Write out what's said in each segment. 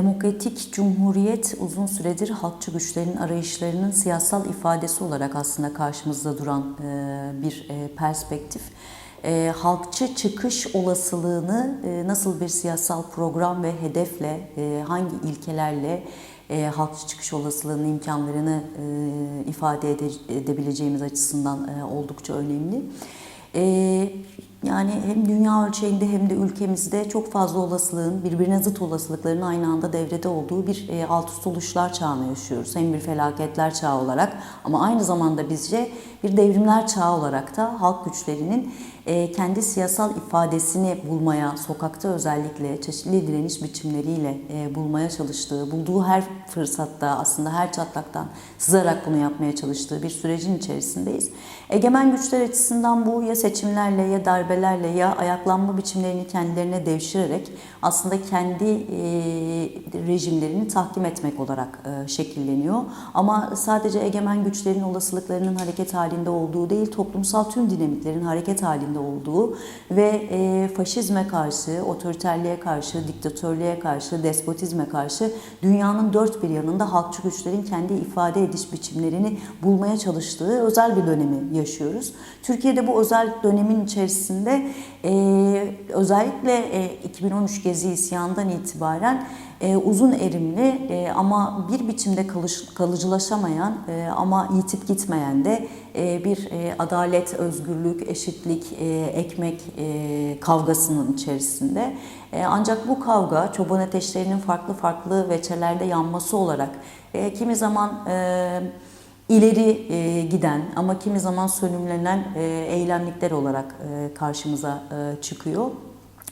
demokratik cumhuriyet uzun süredir halkçı güçlerin arayışlarının siyasal ifadesi olarak aslında karşımızda duran e, bir e, perspektif. E, halkçı çıkış olasılığını e, nasıl bir siyasal program ve hedefle, e, hangi ilkelerle e, halkçı çıkış olasılığının imkanlarını e, ifade ede- edebileceğimiz açısından e, oldukça önemli. E, yani hem dünya ölçeğinde hem de ülkemizde çok fazla olasılığın, birbirine zıt olasılıkların aynı anda devrede olduğu bir e, alt üst oluşlar çağını yaşıyoruz. Hem bir felaketler çağı olarak ama aynı zamanda bizce bir devrimler çağı olarak da halk güçlerinin e, kendi siyasal ifadesini bulmaya, sokakta özellikle çeşitli direniş biçimleriyle e, bulmaya çalıştığı, bulduğu her fırsatta aslında her çatlaktan sızarak bunu yapmaya çalıştığı bir sürecin içerisindeyiz. Egemen güçler açısından bu ya seçimlerle ya darbelerle ya ayaklanma biçimlerini kendilerine devşirerek aslında kendi rejimlerini tahkim etmek olarak şekilleniyor. Ama sadece egemen güçlerin olasılıklarının hareket halinde olduğu değil, toplumsal tüm dinamiklerin hareket halinde olduğu ve faşizme karşı, otoriterliğe karşı, diktatörlüğe karşı, despotizme karşı dünyanın dört bir yanında halkçı güçlerin kendi ifade ediş biçimlerini bulmaya çalıştığı özel bir dönemi yaşıyoruz. Türkiye'de bu özel dönemin içerisinde e, özellikle e, 2013 Gezi isyanından itibaren e, uzun erimli e, ama bir biçimde kalış, kalıcılaşamayan e, ama yitip gitmeyen de e, bir e, adalet, özgürlük, eşitlik, e, ekmek e, kavgasının içerisinde. E, ancak bu kavga çoban ateşlerinin farklı farklı veçelerde yanması olarak e, kimi zaman e, ileri e, giden ama kimi zaman sönümlenen e, eylemlikler olarak e, karşımıza e, çıkıyor.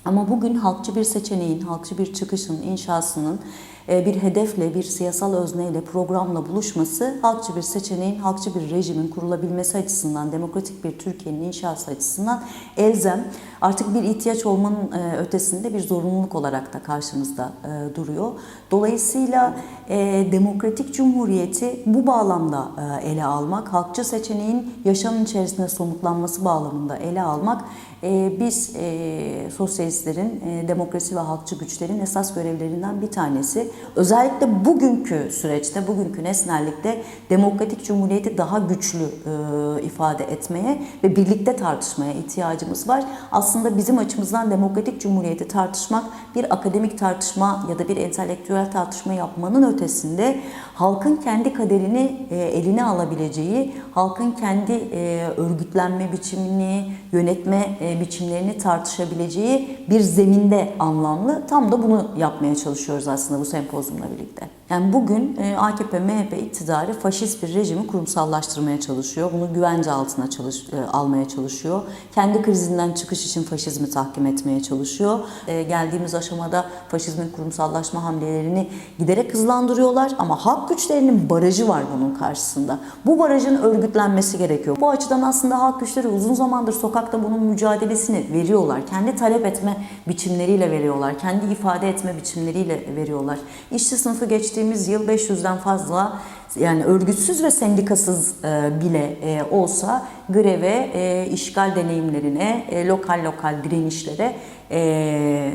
Ama bugün halkçı bir seçeneğin, halkçı bir çıkışın, inşasının bir hedefle, bir siyasal özneyle, programla buluşması, halkçı bir seçeneğin, halkçı bir rejimin kurulabilmesi açısından, demokratik bir Türkiye'nin inşası açısından elzem, artık bir ihtiyaç olmanın e, ötesinde bir zorunluluk olarak da karşımızda e, duruyor. Dolayısıyla e, demokratik cumhuriyeti bu bağlamda e, ele almak, halkçı seçeneğin yaşamın içerisinde somutlanması bağlamında ele almak, e, biz e, sosyalistlerin, e, demokrasi ve halkçı güçlerin esas görevlerinden bir tanesi. Özellikle bugünkü süreçte, bugünkü nesnellikte demokratik cumhuriyeti daha güçlü e, ifade etmeye ve birlikte tartışmaya ihtiyacımız var. Aslında bizim açımızdan demokratik cumhuriyeti tartışmak bir akademik tartışma ya da bir entelektüel tartışma yapmanın ötesinde halkın kendi kaderini e, eline alabileceği, halkın kendi e, örgütlenme biçimini, yönetme e, biçimlerini tartışabileceği bir zeminde anlamlı. Tam da bunu yapmaya çalışıyoruz aslında bu sempozyumla birlikte. Yani bugün e, AKP, MHP iktidarı faşist bir rejimi kurumsallaştırmaya çalışıyor. Bunu güvence altına çalış, e, almaya çalışıyor. Kendi krizinden çıkış için faşizmi tahkim etmeye çalışıyor. E, geldiğimiz aşamada faşizmin kurumsallaşma hamlelerini giderek hızlandırıyorlar ama halk güçlerinin barajı var bunun karşısında. Bu barajın örgütlenmesi gerekiyor. Bu açıdan aslında halk güçleri uzun zamandır sokakta bunun mücadelesini veriyorlar. Kendi talep etme biçimleriyle veriyorlar. Kendi ifade etme biçimleriyle veriyorlar. İşçi sınıfı geçtiğimiz yıl 500'den fazla yani örgütsüz ve sendikasız e, bile e, olsa greve, e, işgal deneyimlerine, lokal lokal direnişlere e,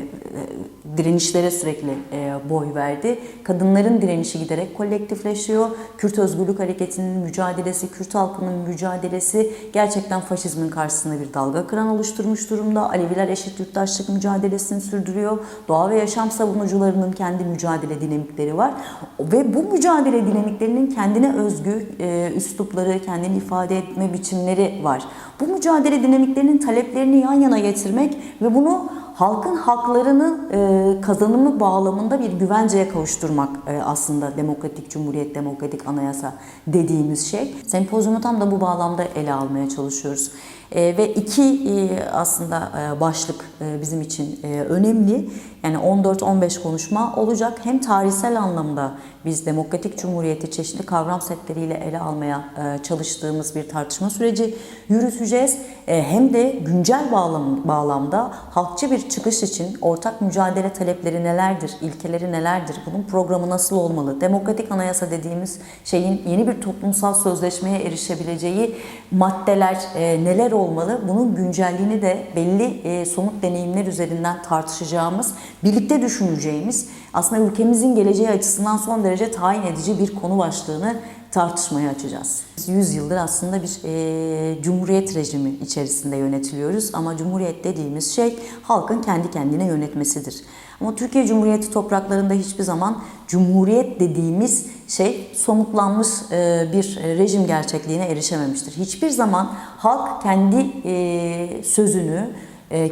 direnişlere sürekli e, boy verdi. Kadınların direnişi giderek kolektifleşiyor. Kürt Özgürlük Hareketi'nin mücadelesi, Kürt halkının mücadelesi gerçekten faşizmin karşısında bir dalga kıran oluşturmuş durumda. Aleviler eşit yurttaşlık mücadelesini sürdürüyor. Doğa ve yaşam savunucularının kendi mücadele dinamikleri var. Ve bu mücadele dinamiklerinin kendine özgü e, üslupları, kendini ifade etme biçimleri var. Bu mücadele dinamiklerinin taleplerini yan yana getirmek ve bunu halkın haklarının e, kazanımı bağlamında bir güvenceye kavuşturmak e, aslında demokratik cumhuriyet, demokratik anayasa dediğimiz şey. Sempozyumu tam da bu bağlamda ele almaya çalışıyoruz. E, ve iki aslında başlık bizim için önemli. Yani 14-15 konuşma olacak. Hem tarihsel anlamda biz demokratik cumhuriyeti çeşitli kavram setleriyle ele almaya çalıştığımız bir tartışma süreci yürüteceğiz. Hem de güncel bağlam, bağlamda halkçı bir çıkış için ortak mücadele talepleri nelerdir, ilkeleri nelerdir, bunun programı nasıl olmalı, demokratik anayasa dediğimiz şeyin yeni bir toplumsal sözleşmeye erişebileceği maddeler e, neler olmalı? Bunun güncelliğini de belli e, somut deneyimler üzerinden tartışacağımız, birlikte düşüneceğimiz, aslında ülkemizin geleceği açısından son derece tayin edici bir konu başlığını tartışmaya açacağız. 100 yıldır aslında bir e, cumhuriyet rejimi içerisinde yönetiliyoruz ama cumhuriyet dediğimiz şey halkın kendi kendine yönetmesidir. Ama Türkiye Cumhuriyeti topraklarında hiçbir zaman cumhuriyet dediğimiz şey somutlanmış e, bir rejim gerçekliğine erişememiştir. Hiçbir zaman halk kendi e, sözünü,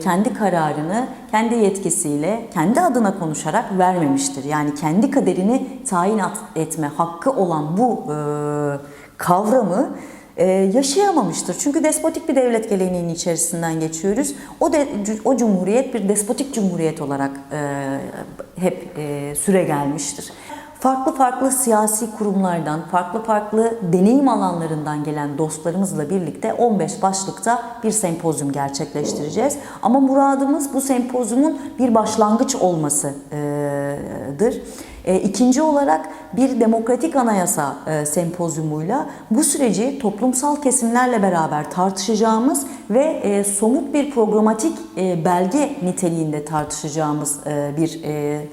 kendi kararını kendi yetkisiyle, kendi adına konuşarak vermemiştir. Yani kendi kaderini tayin etme hakkı olan bu e, kavramı e, yaşayamamıştır. Çünkü despotik bir devlet geleneğinin içerisinden geçiyoruz. O de, o cumhuriyet bir despotik cumhuriyet olarak e, hep e, süre gelmiştir. Farklı farklı siyasi kurumlardan, farklı farklı deneyim alanlarından gelen dostlarımızla birlikte 15 başlıkta bir sempozyum gerçekleştireceğiz. Ama muradımız bu sempozyumun bir başlangıç olmasıdır. E, İkinci olarak bir demokratik anayasa e, sempozyumuyla bu süreci toplumsal kesimlerle beraber tartışacağımız ve e, somut bir programatik e, belge niteliğinde tartışacağımız e, bir e,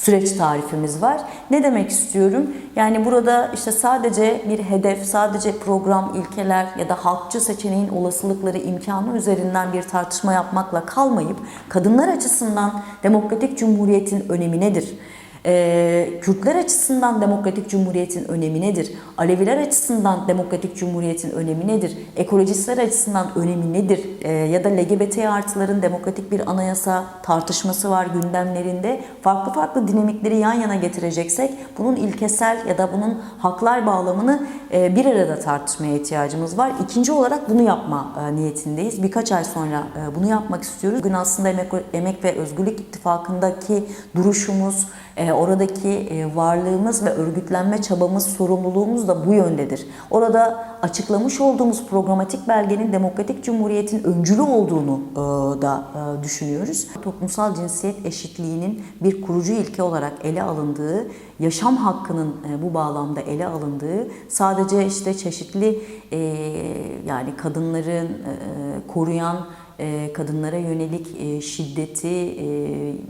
süreç tarifimiz var. Ne demek istiyorum? Yani burada işte sadece bir hedef, sadece program, ilkeler ya da halkçı seçeneğin olasılıkları, imkanı üzerinden bir tartışma yapmakla kalmayıp kadınlar açısından demokratik cumhuriyetin önemi nedir? Ee, Kürtler açısından demokratik cumhuriyetin önemi nedir? Aleviler açısından demokratik cumhuriyetin önemi nedir? Ekolojistler açısından önemi nedir? Ee, ya da LGBT artıların demokratik bir anayasa tartışması var gündemlerinde. Farklı farklı dinamikleri yan yana getireceksek bunun ilkesel ya da bunun haklar bağlamını e, bir arada tartışmaya ihtiyacımız var. İkinci olarak bunu yapma e, niyetindeyiz. Birkaç ay sonra e, bunu yapmak istiyoruz. Bugün aslında Emek, Emek ve Özgürlük İttifakı'ndaki duruşumuz, oradaki e, varlığımız ve örgütlenme çabamız, sorumluluğumuz da bu yöndedir. Orada açıklamış olduğumuz programatik belgenin demokratik cumhuriyetin öncülü olduğunu e, da e, düşünüyoruz. Toplumsal cinsiyet eşitliğinin bir kurucu ilke olarak ele alındığı, yaşam hakkının bu bağlamda ele alındığı, sadece işte çeşitli yani kadınların koruyan kadınlara yönelik e, şiddeti, e,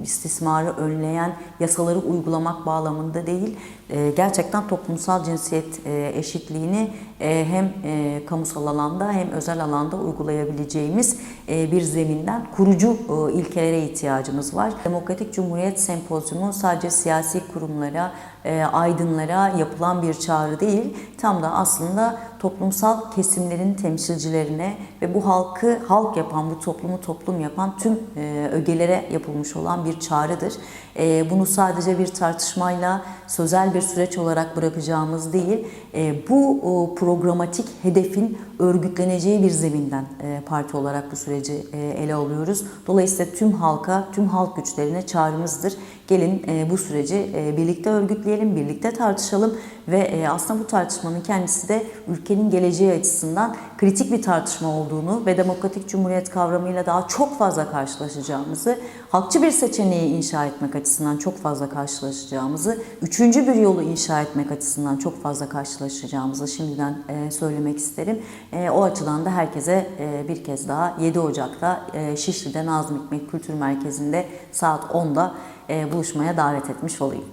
istismarı önleyen yasaları uygulamak bağlamında değil, e, gerçekten toplumsal cinsiyet e, eşitliğini e, hem e, kamusal alanda hem özel alanda uygulayabileceğimiz e, bir zeminden kurucu e, ilkelere ihtiyacımız var. Demokratik Cumhuriyet Sempozyumu sadece siyasi kurumlara, e, aydınlara yapılan bir çağrı değil, tam da aslında toplumsal kesimlerin temsilcilerine ve bu halkı halk yapan, bu toplumu toplum yapan tüm e, ögelere yapılmış olan bir çağrıdır. E, bunu sadece bir tartışmayla, sözel bir süreç olarak bırakacağımız değil, e, bu programatik hedefin örgütleneceği bir zeminden parti olarak bu süreci ele alıyoruz. Dolayısıyla tüm halka, tüm halk güçlerine çağrımızdır. Gelin bu süreci birlikte örgütleyelim, birlikte tartışalım ve e, aslında bu tartışmanın kendisi de ülkenin geleceği açısından kritik bir tartışma olduğunu ve demokratik cumhuriyet kavramıyla daha çok fazla karşılaşacağımızı, halkçı bir seçeneği inşa etmek açısından çok fazla karşılaşacağımızı, üçüncü bir yolu inşa etmek açısından çok fazla karşılaşacağımızı şimdiden e, söylemek isterim. E, o açıdan da herkese bir kez daha 7 Ocak'ta Şişli'de Nazım Hikmet Kültür Merkezi'nde saat 10'da e, buluşmaya davet etmiş olayım.